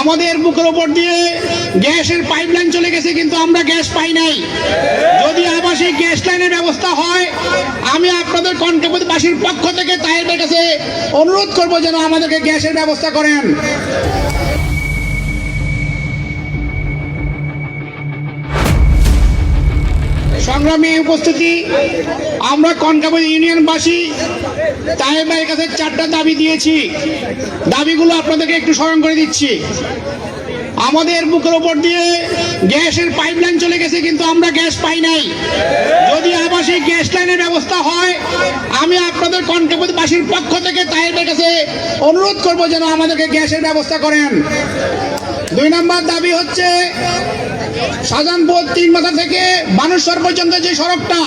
আমাদের বুকের ওপর দিয়ে গ্যাসের পাইপলাইন চলে গেছে, কিন্তু আমরা গ্যাস পাই নাই। যদি আবার সেই গ্যাস লাইনের ব্যবস্থা হয়, আমি আপনাদের কণ্ঠপতিবাসীর পক্ষ থেকে তাহের কাছে অনুরোধ করব যেন আমাদেরকে গ্যাসের ব্যবস্থা করেন। সংগ্রামী উপস্থিতি, আমরা কনকাবাড়ি ইউনিয়নবাসী তাহের ভাইয়ের কাছে চারটা দাবি দিয়েছি। দাবিগুলো আপনাদেরকে একটু স্মরণ করে দিচ্ছি। আমাদের বুকের উপর দিয়ে গ্যাসের পাইপলাইন চলে গেছে, কিন্তু আমরা গ্যাস পাই নাই। যদি আবার সেই গ্যাস লাইনের ব্যবস্থা হয়, আমি আপনাদের কণ্ঠপতিবাসীর পক্ষ থেকে তাহের কাছে অনুরোধ করব যেন আমাদেরকে গ্যাসের ব্যবস্থা করেন। দুই নম্বর দাবি হচ্ছে শাহজাহানপুর তিন মাথা থেকে বানেশ্বর পর্যন্ত যে সড়কটা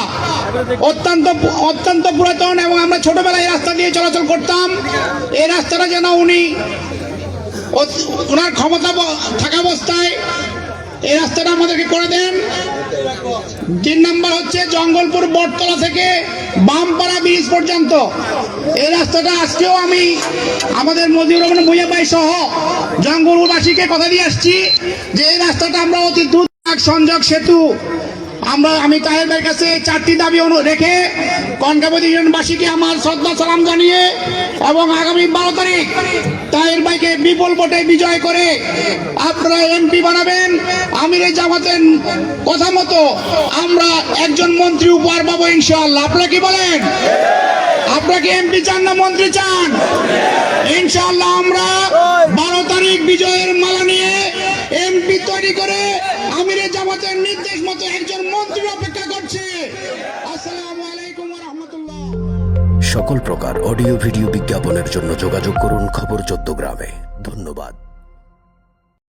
অত্যন্ত অত্যন্ত পুরাতন এবং আমরা ছোটবেলায় এই রাস্তা দিয়ে চলাচল করতাম, এই রাস্তাটা যেন উনি ওনার ক্ষমতা থাকা অবস্থায় এই রাস্তাটা আমাদেরকে করে দেন। তিন নম্বর হচ্ছে জঙ্গলপুর বটতলা থেকে বামপাড়া ব্রিজ পর্যন্ত। এই রাস্তাটা আজকেও আমি আমাদের মজিউর রহমান ভূঁইয়াবাই ভাই সহ জঙ্গলবাসীকে কথা দিয়ে আসছি যে এই রাস্তাটা আমরা অতি দ্রুত সংযোগ সেতু আমরা, আমি তাহের কাছে চারটি দাবি রেখে কনকাবতী ইউনিয়নবাসীকে আমার শ্রদ্ধা, সালাম জানিয়ে এবং আগামী বারো তারিখ তাহের ভাইকে বিপুল ভোটে বিজয় করে আপনারা এমপি বানাবেন। আমির জামাতের কথা মতো আমরা একজন মন্ত্রী উপহার পাবো ইনশাল্লাহ আপনারা কি বলেন? আপনারা কি এমপি চান না মন্ত্রী চান? ইনশাআল্লাহ আমরা বারো তারিখ বিজয়ের আমির নির্দেশ মতো একজন মন্ত্রী অপেক্ষা করছে। আসসালামু আলাইকুম রহমতুল্লাহ। সকল প্রকার অডিও, ভিডিও বিজ্ঞাপনের জন্য যোগাযোগ করুন খবর চোদ্দ গ্রামে। ধন্যবাদ।